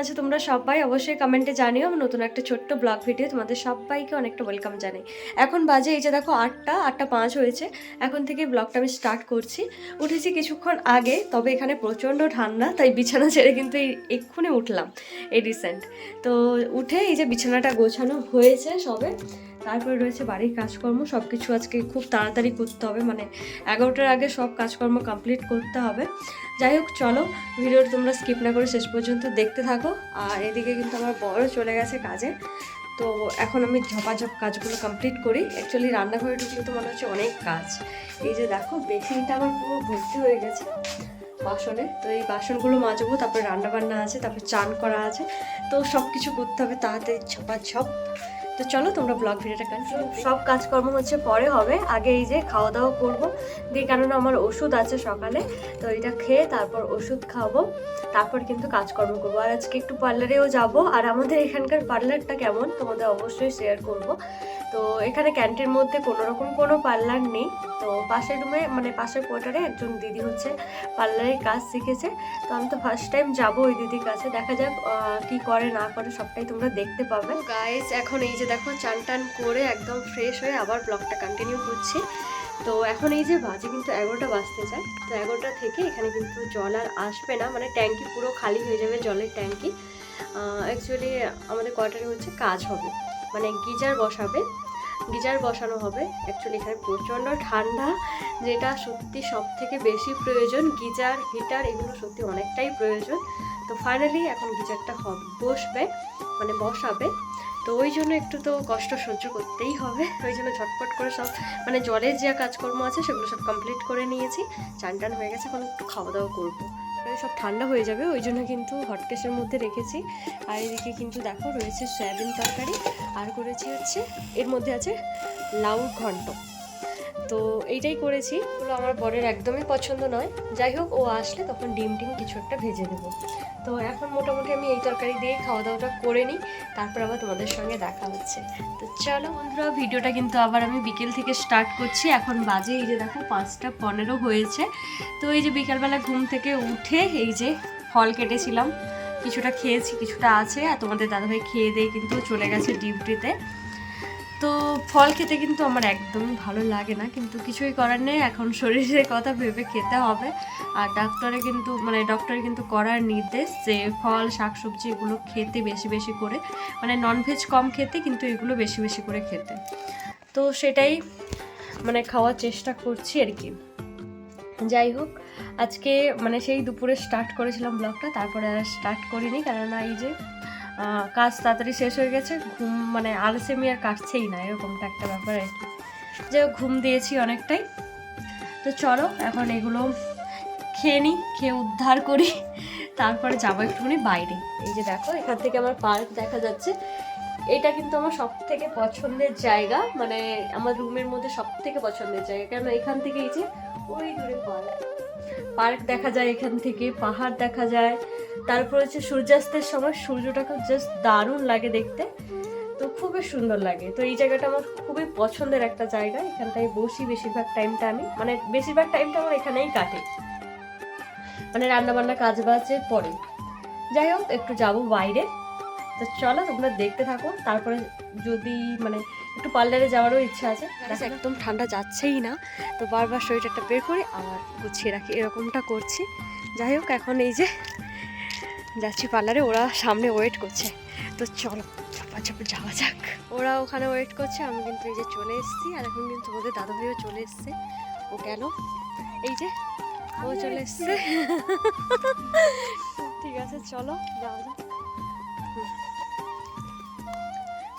আছো তোমরা সবাই অবশ্যই কমেন্টে জানিও। আমি নতুন একটা ছোট্ট ব্লগ ভিডিও তোমাদের সবাইকে অনেকটা ওয়েলকাম জানাই। এখন বাজে এই যে দেখো আটটা আটটা পাঁচ হয়েছে। এখন থেকে ব্লগটা আমি স্টার্ট করছি। উঠেছি কিছুক্ষণ আগে, তবে এখানে প্রচণ্ড ঠান্ডা, তাই বিছানা ছেড়ে কিন্তু এই এক্ষুনি উঠলাম, এই রিসেন্ট তো উঠে এই যে বিছানাটা গোছানো হয়েছে সবে। তারপরে রয়েছে বাড়ির কাজকর্ম সব কিছু আজকে খুব তাড়াতাড়ি করতে হবে। মানে এগারোটার আগে সব কাজকর্ম কমপ্লিট করতে হবে। যাই হোক, চলো, ভিডিওটা তোমরা স্কিপ না করে শেষ পর্যন্ত দেখতে থাকো। আর এদিকে কিন্তু আমার বড় চলে গেছে কাজে। তো এখন আমি ঝপাঝপ কাজগুলো কমপ্লিট করি। অ্যাকচুয়ালি রান্নাঘরে ঢুকলে তো মনে হচ্ছে অনেক কাজ। এই যে দেখো, বেসিনটা আমার পুরো ভর্তি হয়ে গেছে বাসনে। তো এই বাসনগুলো মাজবো, তারপরে রান্না বান্না আছে, তারপরে চান করা আছে। তো সব কিছু করতে হবে তাড়াতাড়ি ঝপাঝপ। তো চলো তোমরা ব্লগ ভিডিওটা কন্টিনিউ সব কাজকর্ম হচ্ছে পরে হবে। আগে এই যে খাওয়া দাওয়া করব। দিয়ে কেননা আমার ওষুধ আছে সকালে তো এটা খেয়ে তারপর ওষুধ খাব। তারপর কিন্তু কাজকর্ম করব। আর আজকে একটু পার্লারেও যাব। আর আমাদের এখানকার পার্লারটা কেমন তোমাদের অবশ্যই শেয়ার করব। তো এখানে ক্যান্টিন মধ্যে কোনো রকম কোনো পার্লার নেই। তো পাশের রুমে মানে পাশের কোয়ার্টারে একজন দিদি হচ্ছে পার্লারের কাজ শিখেছে। তো আমি তো ফার্স্ট টাইম যাব ওই দিদির কাছে। দেখা যাক কি করে না করে সবটাই তোমরা দেখতে পাবে। গাইস এখন এই যে দেখো, চান টান করে একদম ফ্রেশ হয়ে আবার ব্লগটা কন্টিনিউ করছি। তো এখন এই যে বাজে কিন্তু এগারোটা বাজতে যায়। তো এগারোটা থেকে এখানে কিন্তু জল আর আসবে না। মানে ট্যাঙ্কি পুরো খালি হয়ে যাবে জলের ট্যাঙ্কি। অ্যাকচুয়ালি আমাদের কোয়ার্টারে হচ্ছে কাজ হবে। মানে গিজার বসাবে। গিজার বসানো হবে। অ্যাকচুয়ালি এখানে প্রচণ্ড ঠান্ডা, যেটা সত্যি সব থেকে বেশি প্রয়োজন। গিজার, হিটার এগুলো সত্যি অনেকটাই প্রয়োজন। তো ফাইনালি এখন গিজারটা বসবে মানে বসাবে। তো ওই জন্য একটু তো কষ্ট সহ্য করতেই হবে। ওই জন্য ঝটপট করে সব মানে জলের যে কাজকর্ম আছে সেগুলো সব কমপ্লিট করে নিয়েছি। চান টান হয়ে গেছে, এখন একটু খাওয়া দাওয়া করব সব ঠান্ডা হয়ে যাবে, ওই জন্য কিন্তু হটকেসের মধ্যে রেখেছি। আর এদিকে কিন্তু দেখো রয়েছে সয়াবিন তরকারি, আর করেছি হচ্ছে, এর মধ্যে আছে লাউ ঘন্ট। তো এইটাই করেছি। ওগুলো আমার বরের একদমই পছন্দ নয়। যাই হোক, ও আসলে তখন ডিম টিম কিছু একটা ভেজে দেবো। তো এখন মোটামুটি আমি এই তরকারি দিয়ে খাওয়া দাওয়াটা করে নিই। তারপর আবার তোমাদের সঙ্গে দেখা হচ্ছে। তো চলো বন্ধুরা, ভিডিওটা কিন্তু আবার আমি বিকেল থেকে স্টার্ট করছি। এখন বাজে এই যে দেখো পাঁচটা পনেরো হয়েছে। তো এই যে বিকালবেলা ঘুম থেকে উঠে এই যে ফল কেটেছিলাম। কিছুটা খেয়েছি, কিছুটা আছে। আর তোমাদের দাদাভাই খেয়ে দিয়ে কিন্তু চলে গেছে ডিউটিতে। তো ফল খেতে কিন্তু আমার একদমই ভালো লাগে না, কিন্তু কিছুই করার নেই। এখন শরীরের কথা ভেবে খেতে হবে। আর ডাক্তারে কিন্তু মানে ডক্টরে কিন্তু করার নির্দেশ যে, ফল, শাকসবজি এগুলো খেতে বেশি বেশি করে মানে ননভেজ কম খেতে, কিন্তু এগুলো বেশি বেশি করে খেতে। তো সেটাই মানে খাওয়ার চেষ্টা করছি আর কি। যাই হোক, আজকে মানে সেই দুপুরে স্টার্ট করেছিলাম ব্লগটা তারপরে আর স্টার্ট করিনি, কেননা এই যে কাজ তাড়াতাড়ি শেষ হয়ে গেছে, ঘুম মানে আলসেমি আর কাটছেই না, এরকমটা একটা ব্যাপার আর কি। হোক, ঘুম দিয়েছি অনেকটাই। তো চলো, এখন এগুলো খেয়ে নিই, খেয়ে উদ্ধার করি, তারপরে যাব একটুখানি বাইরে। এই যে দেখো, এখান থেকে আমার পার্ক দেখা যাচ্ছে। এটা কিন্তু আমার সব থেকে পছন্দের জায়গা মানে আমার রুমের মধ্যে সব থেকে পছন্দের জায়গা। কেন, এখান থেকে এই যে, ওই দূরে পার্ক। পার্ক দেখা যায় এখান থেকে, পাহাড় দেখা যায়। তারপর হচ্ছে সূর্যাস্তের সময় সূর্যটাকে জাস্ট দারুণ লাগে দেখতে। তো খুবই সুন্দর লাগে। তো এই জায়গাটা আমার খুবই পছন্দের একটা জায়গা। এখানটায় বসি বেশিরভাগ টাইমটা আমি। মানে বেশিরভাগ টাইমটা আমার এখানেই কাটে। মানে রান্না বান্না কাজ বাজের পরে। যাই হোক, একটু যাব বাইরে। তো চলো তোমরা দেখতে থাকো। তারপরে যদি মানে একটু পার্লারে যাওয়ারও ইচ্ছা আছে। দেখো একদম ঠান্ডা যাচ্ছেই না তো বারবার সোয়েটারটা বের করে আবার গুছিয়ে রাখি এরকমটা করছি। যাই হোক এখন এই যে যাচ্ছি পার্লারে ওরা সামনে ওয়েট করছে। তো চলো চাপা চাপা যাওয়া যাক। ওরা ওখানে ওয়েট করছে আমি কিন্তু এই যে চলে এসেছি আর এখন কিন্তু ওদের দাদা ভাইও চলে এসছে। ও গেল। এই যে ও চলে এসছে। ঠিক আছে চলো যাওয়া যাক।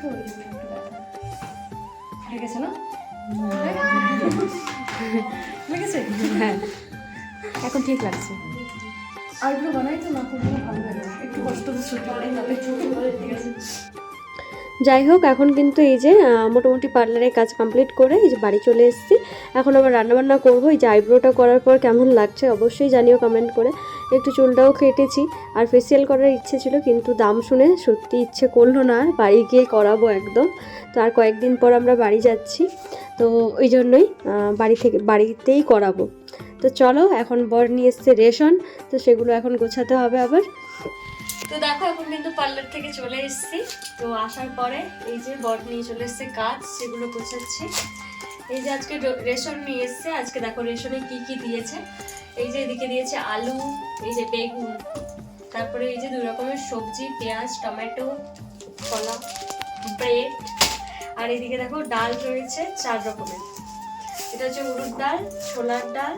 তো ওই জন্য একটু ব্যথা। ঠিক আছে না? ঠিক আছে হ্যাঁ। এখন ঠিক লাগছে। আইব্রো বানাই তো না খুব ভালো লাগে। একটু কষ্ট তো ছুটি ঠিক আছে যাই হোক, এখন কিন্তু এই যে মোটামুটি পার্লারের কাজ কমপ্লিট করে এই যে বাড়ি চলে এসেছি। এখন আবার রান্নাবান্না করব। এই যে আইব্রোটা করার পর কেমন লাগছে অবশ্যই জানিও কমেন্ট করে। একটু চুলটাও কেটেছি, আর ফেসিয়াল করার ইচ্ছে ছিল, কিন্তু দাম শুনে সত্যি ইচ্ছে করল না বাড়ি গিয়ে করাবো একদম। তো আর কয়েকদিন পর আমরা বাড়ি যাচ্ছি। তো ওই জন্যই বাড়ি থেকে, বাড়িতেই করাবো। তো চলো, এখন বর নিয়ে এসছে রেশন, তো সেগুলো এখন গোছাতে হবে আবার। তো দেখো, এখন কিন্তু পার্লার থেকে চলে এসেছি। তো আসার পরে এই যে বর নিয়ে চলে এসেছে কাজ, সেগুলো গোছাচ্ছি। এই যে আজকে রেশন নিয়ে এসেছে, আজকে দেখো রেশনে কি কি দিয়েছে। এই যে এদিকে দিয়েছে আলু, এই যে বেগুন, তারপরে এই যে দুই রকমের সবজি, পেঁয়াজ, টমেটো, কলা, ব্রেড, আর এদিকে দেখো ডাল রয়েছে, চার রকমের। এটা হচ্ছে উড়ুর ডাল, ছোলার ডাল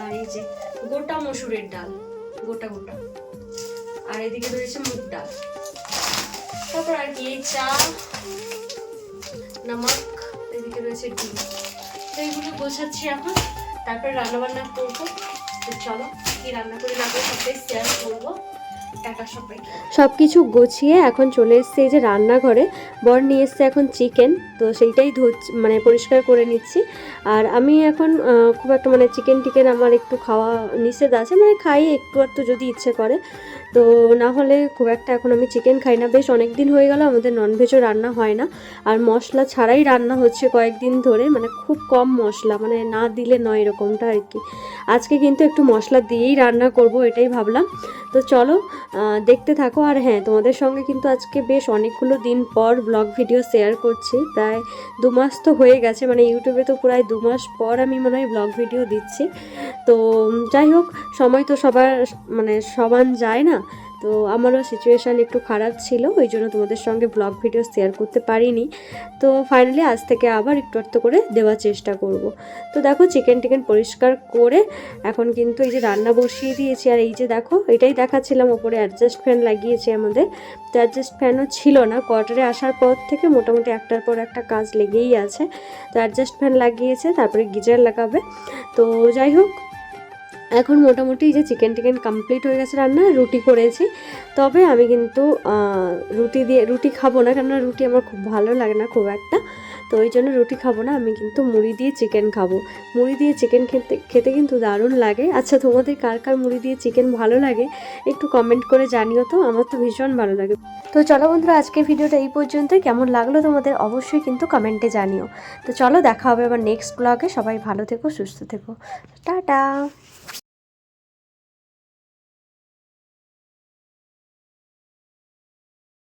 আর এই যে গোটা মসুরের ডাল, গোটা গোটা। আর এদিকে রয়েছে মুগ ডাল। তারপর আর কি, এই চা, নামক, এদিকে রয়েছে ডিম। তো এইগুলো গোছাচ্ছি এখন। তারপরে রান্না বান্না করব চলো, কি রান্না করে না করে সবটাই শেয়ার করব সব কিছু গুছিয়ে এখন চলে এসছে এই যে রান্নাঘরে। বর নিয়ে এসছে এখন চিকেন, তো সেইটাই ধুচ্ছি মানে পরিষ্কার করে নিচ্ছি। আর আমি এখন খুব একটা মানে চিকেন টিকেন আমার একটু খাওয়া নিষেধ আছে মানে খাই একটু একটু যদি ইচ্ছে করে। তো না হলে খুব একটা এখন আমি চিকেন খাই না। বেশ অনেক দিন হয়ে গেল, আমাদের ননভেজও রান্না হয় না। আর মশলা ছাড়াই রান্না হচ্ছে কয়েকদিন ধরে মানে খুব কম মশলা মানে না দিলে নয় এরকমটা আর কি। আজকে কিন্তু একটু মশলা দিয়েই রান্না করব, এটাই ভাবলাম। তো চলো দেখতে থাকো। আর হ্যাঁ তোমাদের সঙ্গে কিন্তু আজকে বেশ অনেকগুলো দিন পর ব্লগ ভিডিও শেয়ার করছি। প্রায় দু মাস তো হয়ে গেছে মানে ইউটিউবে তো প্রায় দু মাস পর আমি মনে হয় ব্লগ ভিডিও দিচ্ছি। তো যাই হোক, সময় তো সবার মানে সমান যায় না। তো আমারও সিচুয়েশান একটু খারাপ ছিল, ওই জন্য তোমাদের সঙ্গে ব্লগ ভিডিও শেয়ার করতে পারিনি। তো ফাইনালি আজ থেকে আবার একটু একটু করে দেওয়ার চেষ্টা করব। তো দেখো চিকেন টিকেন পরিষ্কার করে এখন কিন্তু এই যে রান্না বসিয়ে দিয়েছি, আর এই যে দেখো এটাই দেখাচ্ছিলাম, ওপরে অ্যাডজাস্ট ফ্যান লাগিয়েছি আমাদের। তো অ্যাডজাস্ট ফ্যানও ছিল না কোয়ার্টারে আসার পর থেকে মোটামুটি একটার পর একটা কাজ লেগেই আছে। তো অ্যাডজাস্ট ফ্যান লাগিয়েছে, তারপরে গিজার লাগাবে। তো যাই হোক এখন মোটামুটি যে চিকেন টিকেন কমপ্লিট হয়ে গেছে রান্না, রুটি করেছি। তবে আমি কিন্তু রুটি দিয়ে, রুটি খাব না, কেননা রুটি আমার খুব ভালো লাগে না খুব একটা। তো ওই জন্য রুটি খাব না, আমি কিন্তু মুড়ি দিয়ে চিকেন খাব। মুড়ি দিয়ে চিকেন খেতে খেতে কিন্তু দারুণ লাগে। আচ্ছা তোমাদের কার কার মুড়ি দিয়ে চিকেন ভালো লাগে? একটু কমেন্ট করে জানিও তো, আমার তো ভীষণ ভালো লাগে। তো চলো বন্ধুরা, আজকের ভিডিওটা এই পর্যন্তই কেমন লাগল তোমাদের অবশ্যই কিন্তু কমেন্টে জানিও। তো চলো, দেখা হবে আবার নেক্সট ব্লগে সবাই ভালো থেকো, সুস্থ থেকো। টাটা!